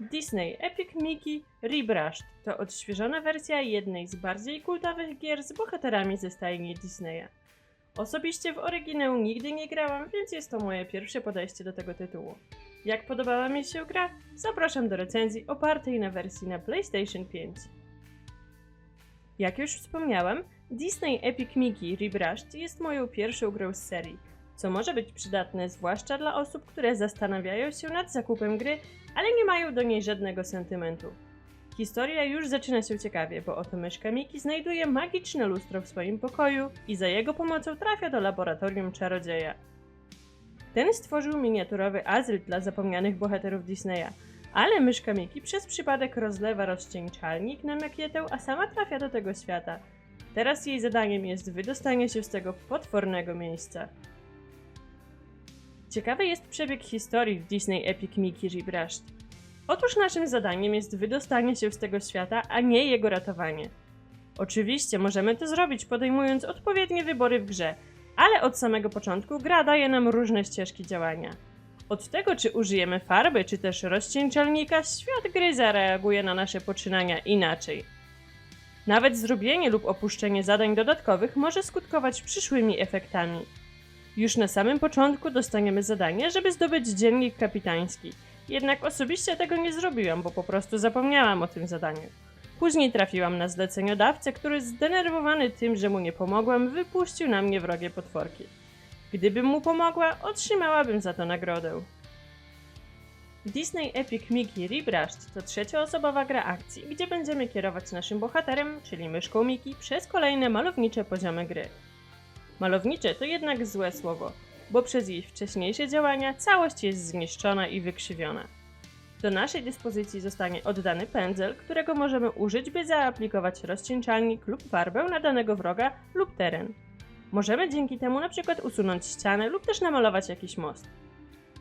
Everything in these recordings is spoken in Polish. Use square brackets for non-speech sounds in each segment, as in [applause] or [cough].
Disney Epic Mickey Rebrushed to odświeżona wersja jednej z bardziej kultowych gier z bohaterami ze stajni Disneya. Osobiście w oryginał nigdy nie grałam, więc jest to moje pierwsze podejście do tego tytułu. Jak podobała mi się gra? Zapraszam do recenzji opartej na wersji na PlayStation 5. Jak już wspomniałam, Disney Epic Mickey Rebrushed jest moją pierwszą grą z serii, co może być przydatne zwłaszcza dla osób, które zastanawiają się nad zakupem gry, ale nie mają do niej żadnego sentymentu. Historia już zaczyna się ciekawie, bo oto myszka Miki znajduje magiczne lustro w swoim pokoju i za jego pomocą trafia do laboratorium czarodzieja. Ten stworzył miniaturowy azyl dla zapomnianych bohaterów Disneya, ale myszka Miki przez przypadek rozlewa rozcieńczalnik na makietę, a sama trafia do tego świata. Teraz jej zadaniem jest wydostanie się z tego potwornego miejsca. Ciekawy jest przebieg historii w Disney Epic Mickey Rebrushed. Otóż naszym zadaniem jest wydostanie się z tego świata, a nie jego ratowanie. Oczywiście możemy to zrobić podejmując odpowiednie wybory w grze, ale od samego początku gra daje nam różne ścieżki działania. Od tego, czy użyjemy farby, czy też rozcieńczalnika, świat gry zareaguje na nasze poczynania inaczej. Nawet zrobienie lub opuszczenie zadań dodatkowych może skutkować przyszłymi efektami. Już na samym początku dostaniemy zadanie, żeby zdobyć dziennik kapitański. Jednak osobiście tego nie zrobiłam, bo po prostu zapomniałam o tym zadaniu. Później trafiłam na zleceniodawcę, który zdenerwowany tym, że mu nie pomogłam, wypuścił na mnie wrogie potworki. Gdybym mu pomogła, otrzymałabym za to nagrodę. Disney Epic Mickey Rebrushed to trzecioosobowa gra akcji, gdzie będziemy kierować naszym bohaterem, czyli myszką Mickey, przez kolejne malownicze poziomy gry. Malownicze to jednak złe słowo, bo przez jej wcześniejsze działania całość jest zniszczona i wykrzywiona. Do naszej dyspozycji zostanie oddany pędzel, którego możemy użyć, by zaaplikować rozcieńczalnik lub farbę na danego wroga lub teren. Możemy dzięki temu na przykład usunąć ścianę lub też namalować jakiś most.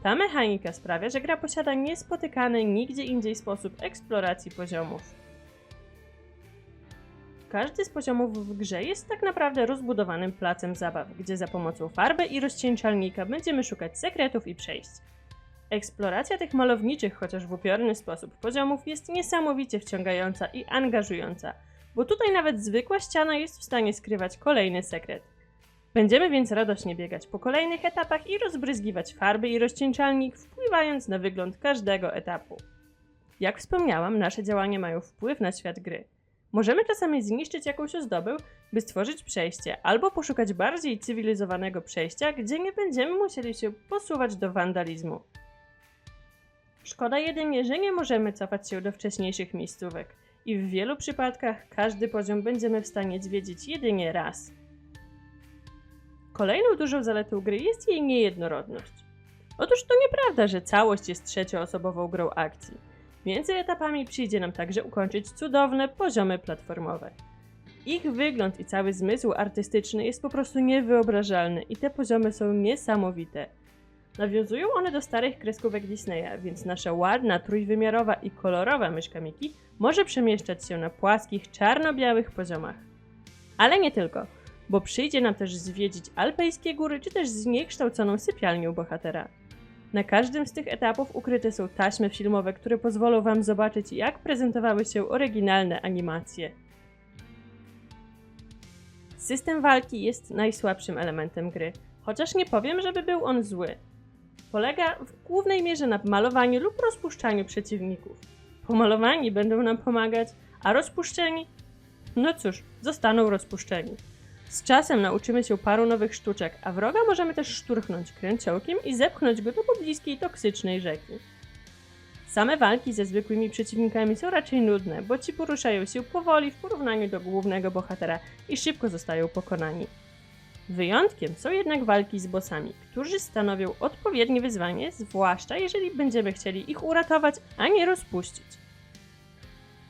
Ta mechanika sprawia, że gra posiada niespotykany nigdzie indziej sposób eksploracji poziomów. Każdy z poziomów w grze jest tak naprawdę rozbudowanym placem zabaw, gdzie za pomocą farby i rozcieńczalnika będziemy szukać sekretów i przejść. Eksploracja tych malowniczych, chociaż w upiorny sposób poziomów jest niesamowicie wciągająca i angażująca, bo tutaj nawet zwykła ściana jest w stanie skrywać kolejny sekret. Będziemy więc radośnie biegać po kolejnych etapach i rozbryzgiwać farby i rozcieńczalnik, wpływając na wygląd każdego etapu. Jak wspomniałam, nasze działania mają wpływ na świat gry. Możemy czasami zniszczyć jakąś ozdobę, by stworzyć przejście, albo poszukać bardziej cywilizowanego przejścia, gdzie nie będziemy musieli się posuwać do wandalizmu. Szkoda jedynie, że nie możemy cofać się do wcześniejszych miejscówek i w wielu przypadkach każdy poziom będziemy w stanie zwiedzić jedynie raz. Kolejną dużą zaletą gry jest jej niejednorodność. Otóż to nieprawda, że całość jest trzecioosobową grą akcji. Między etapami przyjdzie nam także ukończyć cudowne poziomy platformowe. Ich wygląd i cały zmysł artystyczny jest po prostu niewyobrażalny i te poziomy są niesamowite. Nawiązują one do starych kreskówek Disneya, więc nasza ładna, trójwymiarowa i kolorowa myszka Miki może przemieszczać się na płaskich, czarno-białych poziomach. Ale nie tylko, bo przyjdzie nam też zwiedzić alpejskie góry, czy też zniekształconą sypialnię bohatera. Na każdym z tych etapów ukryte są taśmy filmowe, które pozwolą Wam zobaczyć, jak prezentowały się oryginalne animacje. System walki jest najsłabszym elementem gry, chociaż nie powiem, żeby był on zły. Polega w głównej mierze na malowaniu lub rozpuszczaniu przeciwników. Pomalowani będą nam pomagać, a rozpuszczeni? No cóż, zostaną rozpuszczeni. Z czasem nauczymy się paru nowych sztuczek, a wroga możemy też szturchnąć kręciołkiem i zepchnąć go do pobliskiej toksycznej rzeki. Same walki ze zwykłymi przeciwnikami są raczej nudne, bo ci poruszają się powoli w porównaniu do głównego bohatera i szybko zostają pokonani. Wyjątkiem są jednak walki z bossami, którzy stanowią odpowiednie wyzwanie, zwłaszcza jeżeli będziemy chcieli ich uratować, a nie rozpuścić.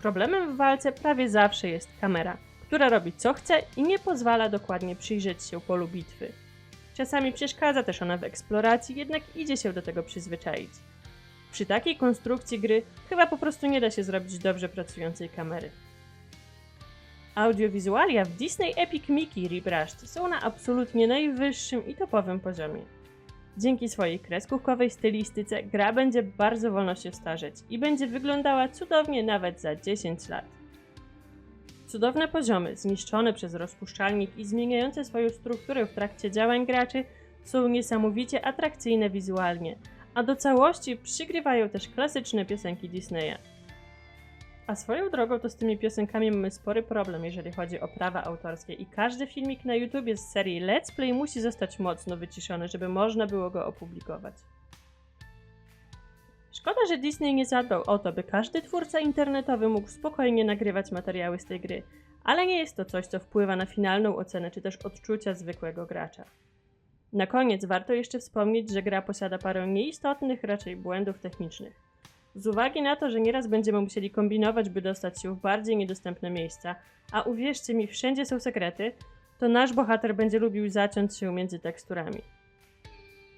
Problemem w walce prawie zawsze jest kamera, która robi co chce i nie pozwala dokładnie przyjrzeć się polu bitwy. Czasami przeszkadza też ona w eksploracji, jednak idzie się do tego przyzwyczaić. Przy takiej konstrukcji gry chyba po prostu nie da się zrobić dobrze pracującej kamery. Audiowizualia w Disney Epic Mickey Rebrushed są na absolutnie najwyższym i topowym poziomie. Dzięki swojej kreskówkowej stylistyce gra będzie bardzo wolno się starzeć i będzie wyglądała cudownie nawet za 10 lat. Cudowne poziomy, zniszczone przez rozpuszczalnik i zmieniające swoją strukturę w trakcie działań graczy są niesamowicie atrakcyjne wizualnie, a do całości przygrywają też klasyczne piosenki Disneya. A swoją drogą to z tymi piosenkami mamy spory problem, jeżeli chodzi o prawa autorskie i każdy filmik na YouTubie z serii Let's Play musi zostać mocno wyciszony, żeby można było go opublikować. Szkoda, że Disney nie zadbał o to, by każdy twórca internetowy mógł spokojnie nagrywać materiały z tej gry, ale nie jest to coś, co wpływa na finalną ocenę czy też odczucia zwykłego gracza. Na koniec warto jeszcze wspomnieć, że gra posiada parę nieistotnych raczej błędów technicznych. Z uwagi na to, że nieraz będziemy musieli kombinować, by dostać się w bardziej niedostępne miejsca, a uwierzcie mi, wszędzie są sekrety, to nasz bohater będzie lubił zaciąć się między teksturami.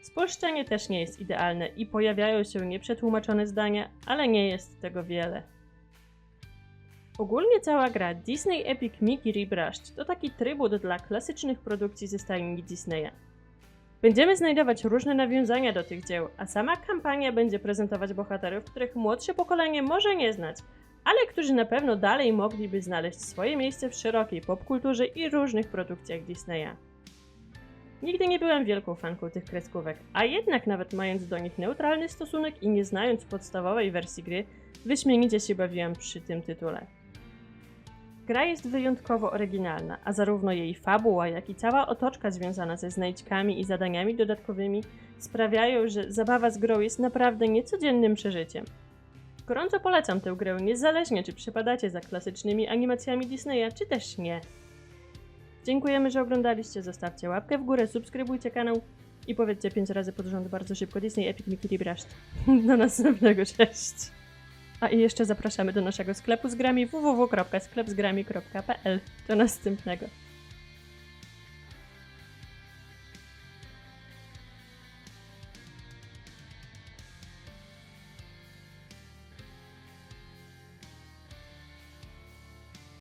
Spolszczenie też nie jest idealne i pojawiają się nieprzetłumaczone zdania, ale nie jest tego wiele. Ogólnie cała gra Disney Epic Mickey Rebrushed to taki trybut dla klasycznych produkcji ze stajni Disneya. Będziemy znajdować różne nawiązania do tych dzieł, a sama kampania będzie prezentować bohaterów, których młodsze pokolenie może nie znać, ale którzy na pewno dalej mogliby znaleźć swoje miejsce w szerokiej popkulturze i różnych produkcjach Disneya. Nigdy nie byłem wielką fanką tych kreskówek, a jednak nawet mając do nich neutralny stosunek i nie znając podstawowej wersji gry, wyśmienicie się bawiłam przy tym tytule. Gra jest wyjątkowo oryginalna, a zarówno jej fabuła, jak i cała otoczka związana ze znajdźkami i zadaniami dodatkowymi sprawiają, że zabawa z grą jest naprawdę niecodziennym przeżyciem. Gorąco polecam tę grę, niezależnie czy przepadacie za klasycznymi animacjami Disneya, czy też nie. Dziękujemy, że oglądaliście, zostawcie łapkę w górę, subskrybujcie kanał i powiedzcie 5 razy pod rząd bardzo szybko Disney Epic Mickey Brushed. [laughs] Do następnego, cześć! A i jeszcze zapraszamy do naszego sklepu z grami www.sklepzgrami.pl. Do następnego.